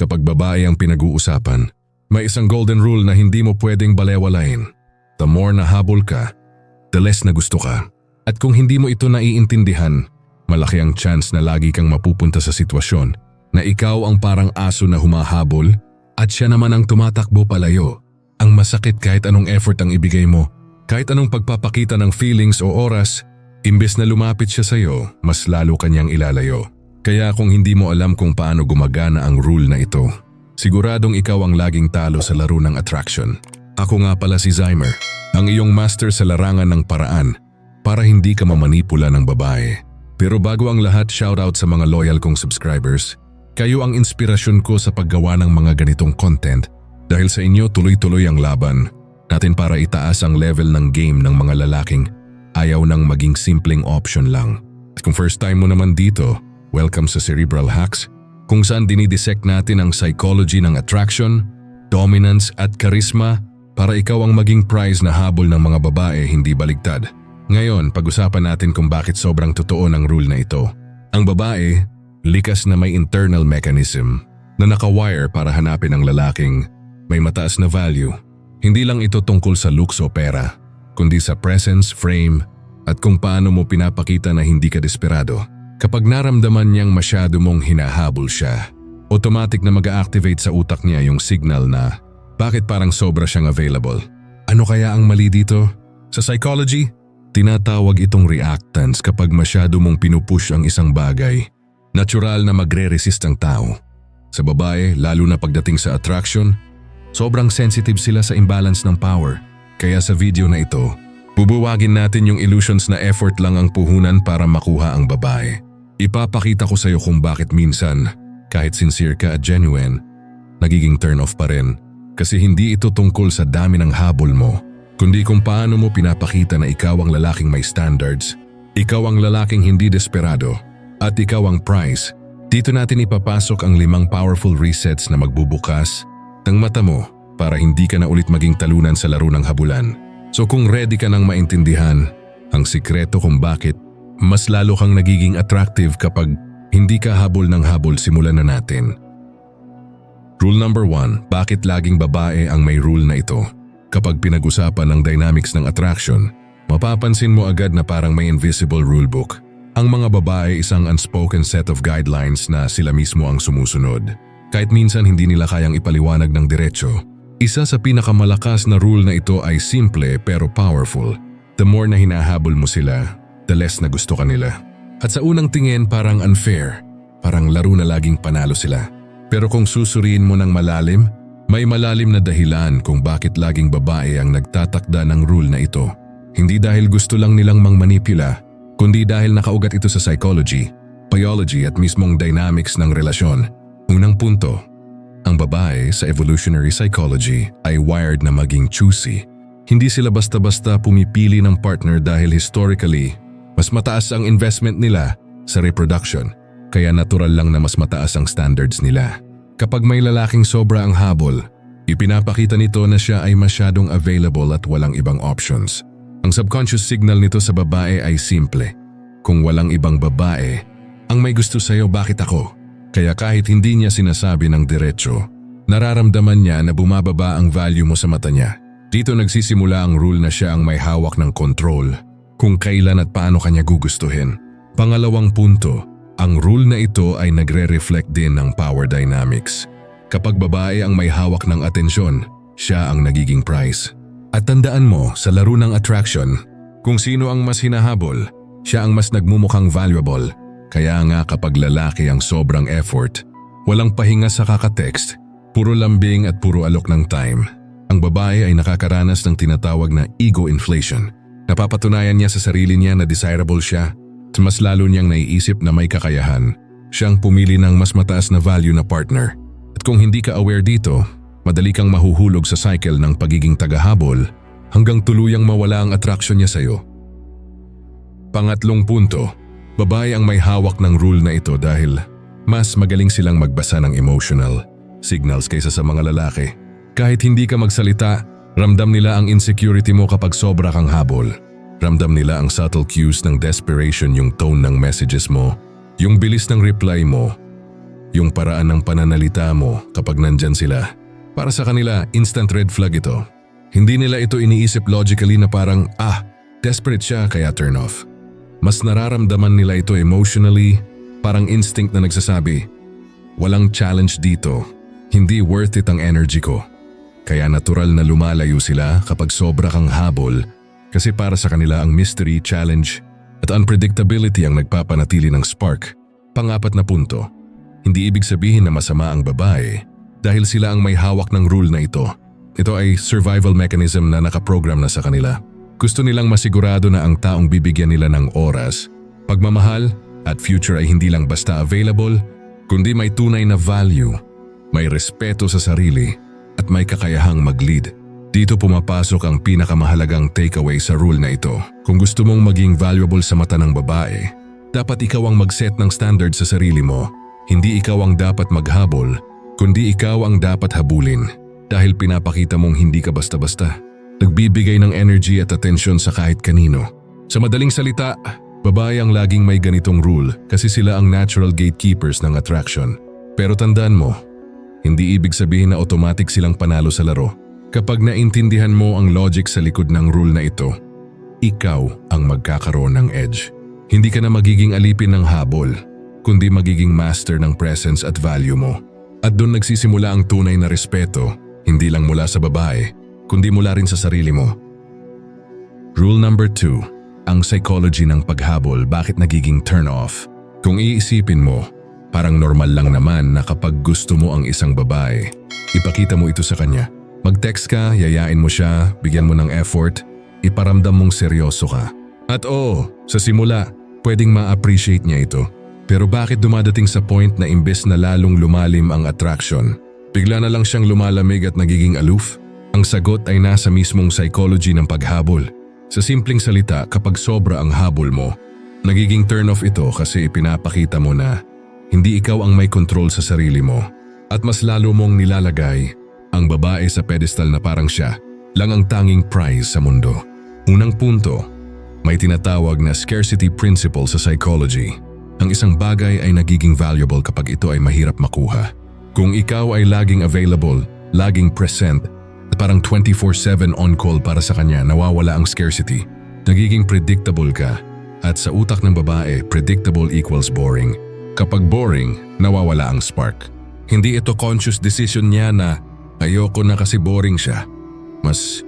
Kapag babae ang pinag-uusapan, may isang golden rule na hindi mo pwedeng balewalain. The more na habol ka, the less na gusto ka. At kung hindi mo ito naiintindihan, malaki ang chance na lagi kang mapupunta sa sitwasyon na ikaw ang parang aso na humahabol at siya naman ang tumatakbo palayo. Ang masakit kahit anong effort ang ibigay mo, kahit anong pagpapakita ng feelings o oras, imbes na lumapit siya sa'yo, mas lalo kanyang ilalayo. Kaya kung hindi mo alam kung paano gumagana ang rule na ito, siguradong ikaw ang laging talo sa laro ng attraction. Ako nga pala si Zymer, ang iyong master sa larangan ng paraan para hindi ka mamanipula ng babae. Pero bago ang lahat, shoutout sa mga loyal kong subscribers. Kayo ang inspirasyon ko sa paggawa ng mga ganitong content dahil sa inyo tuloy-tuloy ang laban natin para itaas ang level ng game ng mga lalaking ayaw nang maging simpleng option lang. At kung first time mo naman dito, welcome sa Cerebral Hacks kung saan dinidissect natin ang psychology ng attraction, dominance at charisma para ikaw ang maging prize na habol ng mga babae hindi baligtad. Ngayon, pag-usapan natin kung bakit sobrang totoo ng rule na ito. Ang babae, likas na may internal mechanism na nakawire para hanapin ang lalaking may mataas na value. Hindi lang ito tungkol sa looks o pera, kundi sa presence, frame, at kung paano mo pinapakita na hindi ka desperado. Kapag naramdaman niyang masyado mong hinahabol siya, automatic na mag-activate sa utak niya yung signal na bakit parang sobra siyang available. Ano kaya ang mali dito? Sa psychology, tinatawag itong reactance kapag masyado mong pinupush ang isang bagay. Natural na magre-resist ang tao. Sa babae, lalo na pagdating sa attraction, sobrang sensitive sila sa imbalance ng power. Kaya sa video na ito, bubuwagin natin yung illusions na effort lang ang puhunan para makuha ang babae. Ipapakita ko sa iyo kung bakit minsan, kahit sincere ka at genuine, nagiging turn off pa rin. Kasi hindi ito tungkol sa dami ng habol mo, kundi kung paano mo pinapakita na ikaw ang lalaking may standards, ikaw ang lalaking hindi desperado, at ikaw ang prize. Dito natin ipapasok ang limang powerful resets na magbubukas ng mata mo para hindi ka na ulit maging talunan sa laro ng habulan. So kung ready ka nang maintindihan ang sikreto kung bakit mas lalo kang nagiging attractive kapag hindi ka habol ng habol simulan na natin. Rule number one, bakit laging babae ang may rule na ito? Kapag pinag-usapan ng dynamics ng attraction, mapapansin mo agad na parang may invisible rulebook. Ang mga babae isang unspoken set of guidelines na sila mismo ang sumusunod. Kahit minsan hindi nila kayang ipaliwanag ng diretsyo. Isa sa pinakamalakas na rule na ito ay simple pero powerful. The more na hinahabol mo sila, the less na gusto ka nila. At sa unang tingin parang unfair, parang laro na laging panalo sila. Pero kung susuriin mo ng malalim, may malalim na dahilan kung bakit laging babae ang nagtatakda ng rule na ito. Hindi dahil gusto lang nilang mangmanipula, kundi dahil nakaugat ito sa psychology, biology at mismong dynamics ng relasyon. Unang punto, ang babae sa evolutionary psychology ay wired na maging choosy. Hindi sila basta-basta pumipili ng partner dahil historically, mas mataas ang investment nila sa reproduction kaya natural lang na mas mataas ang standards nila. Kapag may lalaking sobra ang habol, ipinapakita nito na siya ay masyadong available at walang ibang options. Ang subconscious signal nito sa babae ay simple. Kung walang ibang babae, ang may gusto sa'yo bakit ako? Kaya kahit hindi niya sinasabi ng diretsyo, nararamdaman niya na bumababa ang value mo sa mata niya. Dito nagsisimula ang rule na siya ang may hawak ng control kung kailan at paano kanya gugustuhin. Pangalawang punto, ang rule na ito ay nagre-reflect din ng power dynamics. Kapag babae ang may hawak ng atensyon, siya ang nagiging prize. At tandaan mo sa laro ng attraction, kung sino ang mas hinahabol, siya ang mas nagmumukhang valuable. Kaya nga kapag lalaki ang sobrang effort, walang pahinga sa kakatext, puro lambing at puro alok ng time, ang babae ay nakakaranas ng tinatawag na ego inflation. Napapatunayan niya sa sarili niya na desirable siya at mas lalo niyang naiisip na may kakayahan, siyang pumili ng mas mataas na value na partner. At kung hindi ka aware dito, madali kang mahuhulog sa cycle ng pagiging tagahabol hanggang tuluyang mawala ang attraction niya sa'yo. Pangatlong punto, babae ang may hawak ng rule na ito dahil mas magaling silang magbasa ng emotional signals kaysa sa mga lalaki. Kahit hindi ka magsalita, ramdam nila ang insecurity mo kapag sobra kang habol. Ramdam nila ang subtle cues ng desperation yung tone ng messages mo, yung bilis ng reply mo, yung paraan ng pananalita mo kapag nandyan sila. Para sa kanila, instant red flag ito. Hindi nila ito iniisip logically na parang, ah, desperate siya kaya turn off. Mas nararamdaman nila ito emotionally, parang instinct na nagsasabi, walang challenge dito, hindi worth it ang energy ko. Kaya natural na lumalayo sila kapag sobra kang habol kasi para sa kanila ang mystery, challenge at unpredictability ang nagpapanatili ng spark. Pangapat na punto, hindi ibig sabihin na masama ang babae dahil sila ang may hawak ng rule na ito. Ito ay survival mechanism na nakaprogram na sa kanila. Gusto nilang masigurado na ang taong bibigyan nila ng oras, pagmamahal at future ay hindi lang basta available, kundi may tunay na value, may respeto sa sarili at may kakayahang mag-lead. Dito pumapasok ang pinakamahalagang takeaway sa rule na ito. Kung gusto mong maging valuable sa mata ng babae, dapat ikaw ang mag-set ng standard sa sarili mo. Hindi ikaw ang dapat maghabol, kundi ikaw ang dapat habulin dahil pinapakita mong hindi ka basta-basta. Nagbibigay ng energy at atensyon sa kahit kanino. Sa madaling salita, babae ang laging may ganitong rule kasi sila ang natural gatekeepers ng attraction. Pero tandaan mo, hindi ibig sabihin na automatic silang panalo sa laro. Kapag naintindihan mo ang logic sa likod ng rule na ito, ikaw ang magkakaroon ng edge. Hindi ka na magiging alipin ng habol, kundi magiging master ng presence at value mo. At doon nagsisimula ang tunay na respeto, hindi lang mula sa babae, kundi mula rin sa sarili mo. Rule number 2, ang psychology ng paghabol bakit nagiging turn off. Kung iisipin mo, parang normal lang naman na kapag gusto mo ang isang babae, ipakita mo ito sa kanya. Mag-text ka, yayain mo siya, bigyan mo ng effort, iparamdam mong seryoso ka. At oo, sa simula, pwedeng ma-appreciate niya ito. Pero bakit dumadating sa point na imbes na lalong lumalim ang attraction, bigla na lang siyang lumalamig at nagiging aloof? Ang sagot ay nasa mismong psychology ng paghabol. Sa simpleng salita, kapag sobra ang habol mo, nagiging turn off ito kasi ipinapakita mo na hindi ikaw ang may control sa sarili mo at mas lalo mong nilalagay ang babae sa pedestal na parang siya lang ang tanging prize sa mundo. Unang punto, may tinatawag na scarcity principle sa psychology. Ang isang bagay ay nagiging valuable kapag ito ay mahirap makuha. Kung ikaw ay laging available, laging present, at parang 24-7 on-call para sa kanya nawawala ang scarcity, nagiging predictable ka. At sa utak ng babae, predictable equals boring. Kapag boring, nawawala ang spark. Hindi ito conscious decision niya na ayoko na kasi boring siya. Mas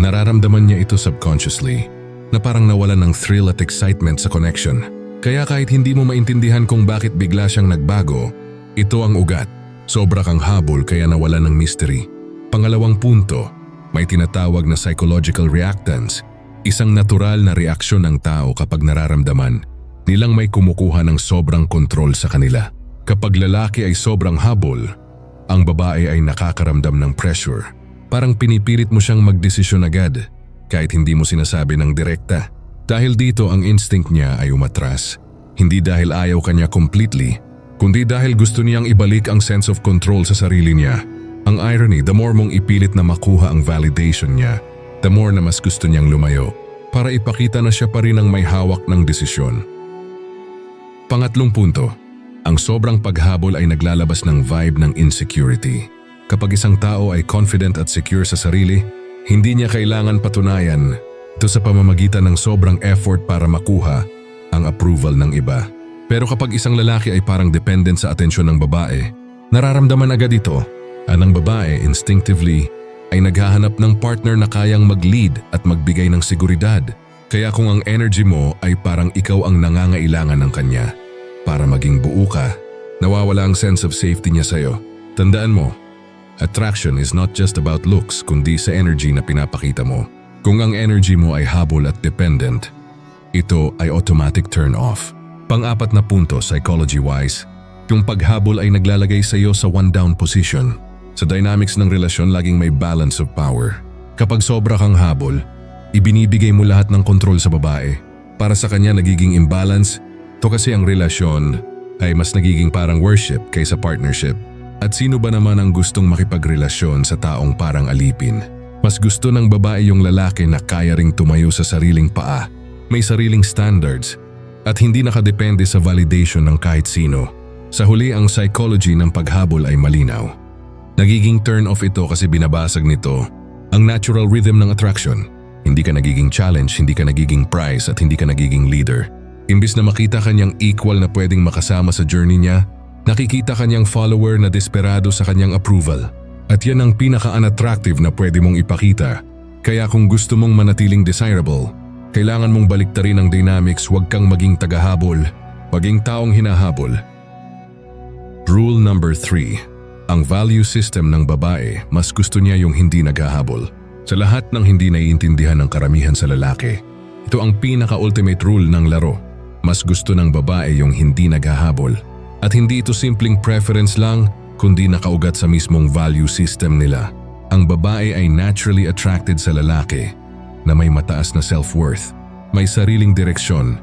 nararamdaman niya ito subconsciously na parang nawalan ng thrill at excitement sa connection. Kaya kahit hindi mo maintindihan kung bakit bigla siyang nagbago, ito ang ugat. Sobra kang habol kaya nawalan ng mystery. Pangalawang punto, may tinatawag na psychological reactance, isang natural na reaksyon ng tao kapag nararamdaman nilang may kumukuha ng sobrang kontrol sa kanila. Kapag lalaki ay sobrang habol, ang babae ay nakakaramdam ng pressure. Parang pinipilit mo siyang magdesisyon agad kahit hindi mo sinasabi ng direkta. Dahil dito ang instinct niya ay umatras. Hindi dahil ayaw kanya completely, kundi dahil gusto niyang ibalik ang sense of control sa sarili niya. Ang irony, the more mong ipilit na makuha ang validation niya, the more na mas gusto niyang lumayo para ipakita na siya pa rin ang may hawak ng desisyon. Pangatlong punto, ang sobrang paghabol ay naglalabas ng vibe ng insecurity. Kapag isang tao ay confident at secure sa sarili, hindi niya kailangan patunayan ito sa pamamagitan ng sobrang effort para makuha ang approval ng iba. Pero kapag isang lalaki ay parang dependent sa atensyon ng babae, nararamdaman agad ito. Ang babae instinctively ay naghahanap ng partner na kayang mag-lead at magbigay ng seguridad. Kaya kung ang energy mo ay parang ikaw ang nangangailangan ng kanya para maging buo ka, nawawala ang sense of safety niya sa'yo. Tandaan mo, attraction is not just about looks kundi sa energy na pinapakita mo. Kung ang energy mo ay habol at dependent, ito ay automatic turn off. Pang-apat na punto psychology-wise, yung paghabol ay naglalagay sa iyo sa one down position. Sa dynamics ng relasyon laging may balance of power. Kapag sobra kang habol, ibinibigay mo lahat ng kontrol sa babae. Para sa kanya nagiging imbalance, to kasi ang relasyon ay mas nagiging parang worship kaysa partnership. At sino ba naman ang gustong makipagrelasyon sa taong parang alipin? Mas gusto ng babae yung lalaki na kaya ring tumayo sa sariling paa, may sariling standards, at hindi nakadepende sa validation ng kahit sino. Sa huli ang psychology ng paghabol ay malinaw. Nagiging turn off ito kasi binabasag nito ang natural rhythm ng attraction. Hindi ka nagiging challenge, hindi ka nagiging prize at hindi ka nagiging leader. Imbis na makita kanyang equal na pwedeng makasama sa journey niya, nakikita kanyang follower na desperado sa kanyang approval. At yan ang pinaka-unattractive na pwede mong ipakita. Kaya kung gusto mong manatiling desirable, kailangan mong baliktarin ang dynamics, huwag kang maging tagahabol, maging taong hinahabol. Rule number 3. Ang value system ng babae, mas gusto niya yung hindi naghahabol. Sa lahat ng hindi naiintindihan ng karamihan sa lalaki, ito ang pinaka-ultimate rule ng laro. Mas gusto ng babae yung hindi naghahabol. At hindi ito simpleng preference lang, kundi nakaugat sa mismong value system nila. Ang babae ay naturally attracted sa lalaki na may mataas na self-worth, may sariling direksyon,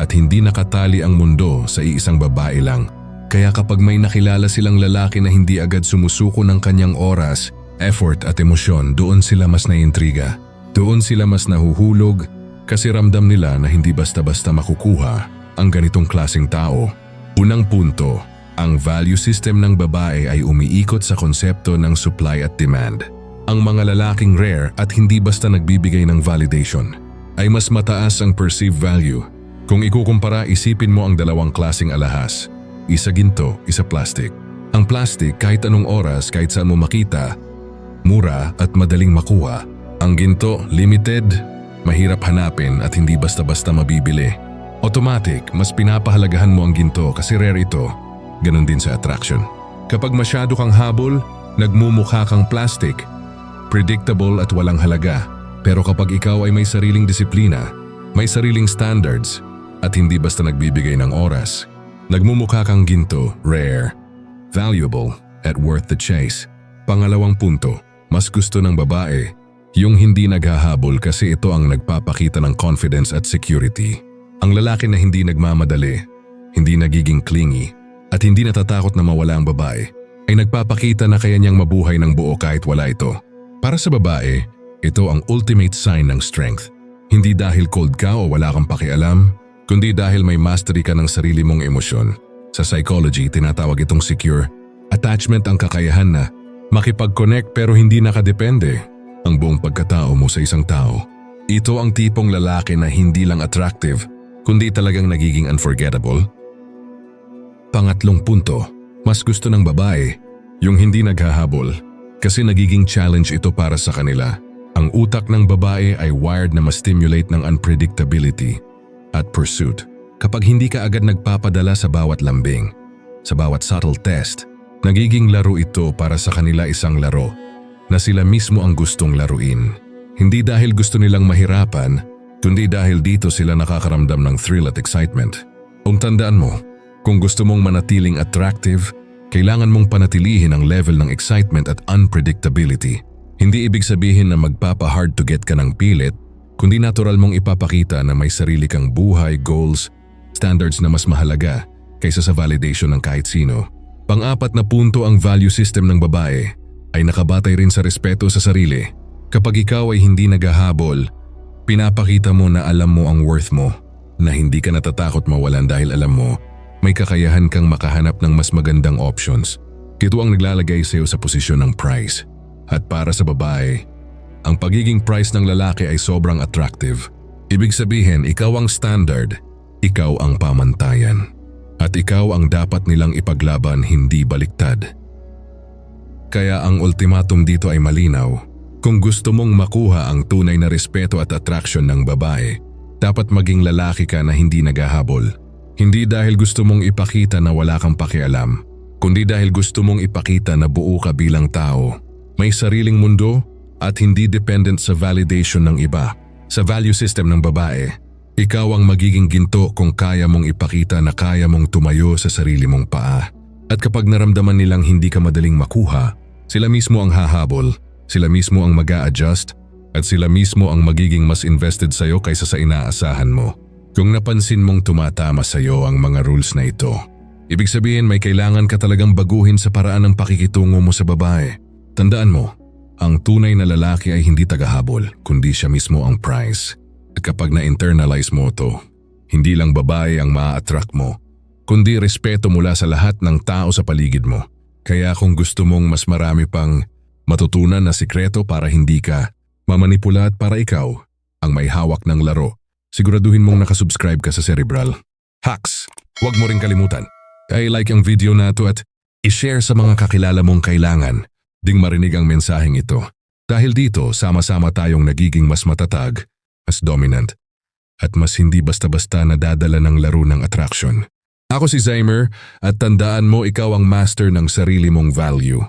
at hindi nakatali ang mundo sa iisang babae lang. Kaya kapag may nakilala silang lalaki na hindi agad sumusuko ng kanyang oras, effort at emosyon, doon sila mas naiintriga. Doon sila mas nahuhulog kasi ramdam nila na hindi basta-basta makukuha ang ganitong klasing tao. Unang punto, ang value system ng babae ay umiikot sa konsepto ng supply at demand. Ang mga lalaking rare at hindi basta nagbibigay ng validation ay mas mataas ang perceived value. Kung ikukumpara, isipin mo ang dalawang klasing alahas. Isa ginto, isa plastic. Ang plastic kahit anong oras, kahit saan mo makita, mura at madaling makuha. Ang ginto, limited, mahirap hanapin at hindi basta-basta mabibili. Automatic, mas pinapahalagahan mo ang ginto kasi rare ito. Ganon din sa attraction. Kapag masyado kang habol, nagmumukha kang plastic. Predictable at walang halaga. Pero kapag ikaw ay may sariling disiplina, may sariling standards, at hindi basta nagbibigay ng oras, nagmumukha kang ginto, rare, valuable, at worth the chase. Pangalawang punto, mas gusto ng babae yung hindi naghahabol kasi ito ang nagpapakita ng confidence at security. Ang lalaki na hindi nagmamadali, hindi nagiging clingy, at hindi natatakot na mawala ang babae, ay nagpapakita na kaya niyang mabuhay ng buo kahit wala ito. Para sa babae, ito ang ultimate sign ng strength. Hindi dahil cold ka o wala kang pakialam, kundi dahil may mastery ka ng sarili mong emosyon. Sa psychology, tinatawag itong secure. Attachment ang kakayahan na makipag-connect pero hindi nakadepende ang buong pagkatao mo sa isang tao. Ito ang tipong lalaki na hindi lang attractive, kundi talagang nagiging unforgettable. Pangatlong punto, mas gusto ng babae yung hindi naghahabol kasi nagiging challenge ito para sa kanila. Ang utak ng babae ay wired na ma-stimulate ng unpredictability at pursuit. Kapag hindi ka agad nagpapadala sa bawat lambing, sa bawat subtle test, nagiging laro ito para sa kanila isang laro na sila mismo ang gustong laruin. Hindi dahil gusto nilang mahirapan, kundi dahil dito sila nakakaramdam ng thrill at excitement. Kung tandaan mo, kung gusto mong manatiling attractive, kailangan mong panatilihin ang level ng excitement at unpredictability. Hindi ibig sabihin na magpapa-hard to get ka ng pilit, kundi natural mong ipapakita na may sarili kang buhay, goals, standards na mas mahalaga kaysa sa validation ng kahit sino. Pang-apat na punto ang value system ng babae ay nakabatay rin sa respeto sa sarili. Kapag ikaw ay hindi naghahabol, pinapakita mo na alam mo ang worth mo, na hindi ka natatakot mawalan dahil alam mo may kakayahan kang makahanap ng mas magandang options. Ito ang naglalagay sa iyo sa posisyon ng price. At para sa babae, ang pagiging price ng lalaki ay sobrang attractive. Ibig sabihin, ikaw ang standard, ikaw ang pamantayan. At ikaw ang dapat nilang ipaglaban hindi baliktad. Kaya ang ultimatum dito ay malinaw. Kung gusto mong makuha ang tunay na respeto at attraction ng babae, dapat maging lalaki ka na hindi naghahabol. Hindi dahil gusto mong ipakita na wala kang pakialam, kundi dahil gusto mong ipakita na buo ka bilang tao. May sariling mundo at hindi dependent sa validation ng iba. Sa value system ng babae, ikaw ang magiging ginto kung kaya mong ipakita na kaya mong tumayo sa sarili mong paa. At kapag naramdaman nilang hindi ka madaling makuha, sila mismo ang hahabol, sila mismo ang mag adjust at sila mismo ang magiging mas invested sa'yo kaysa sa inaasahan mo. Kung napansin mong tumatama sa'yo ang mga rules na ito, ibig sabihin may kailangan ka talagang baguhin sa paraan ng pakikitungo mo sa babae. Tandaan mo, ang tunay na lalaki ay hindi tagahabol, kundi siya mismo ang prize. Kapag na-internalize mo ito, hindi lang babae ang maa-attract mo, kundi respeto mula sa lahat ng tao sa paligid mo. Kaya kung gusto mong mas marami pang matutunan na sikreto para hindi ka mamanipula at para ikaw ang may hawak ng laro, siguraduhin mong nakasubscribe ka sa Cerebral. Hacks, huwag mo rin kalimutan. I-like ang video na to at i-share sa mga kakilala mong kailangan ding marinig ang mensaheng ito. Dahil dito, sama-sama tayong nagiging mas matatag, mas dominant, at mas hindi basta-basta nadadala ng laro ng attraction. Ako si Zymer at tandaan mo ikaw ang master ng sarili mong value.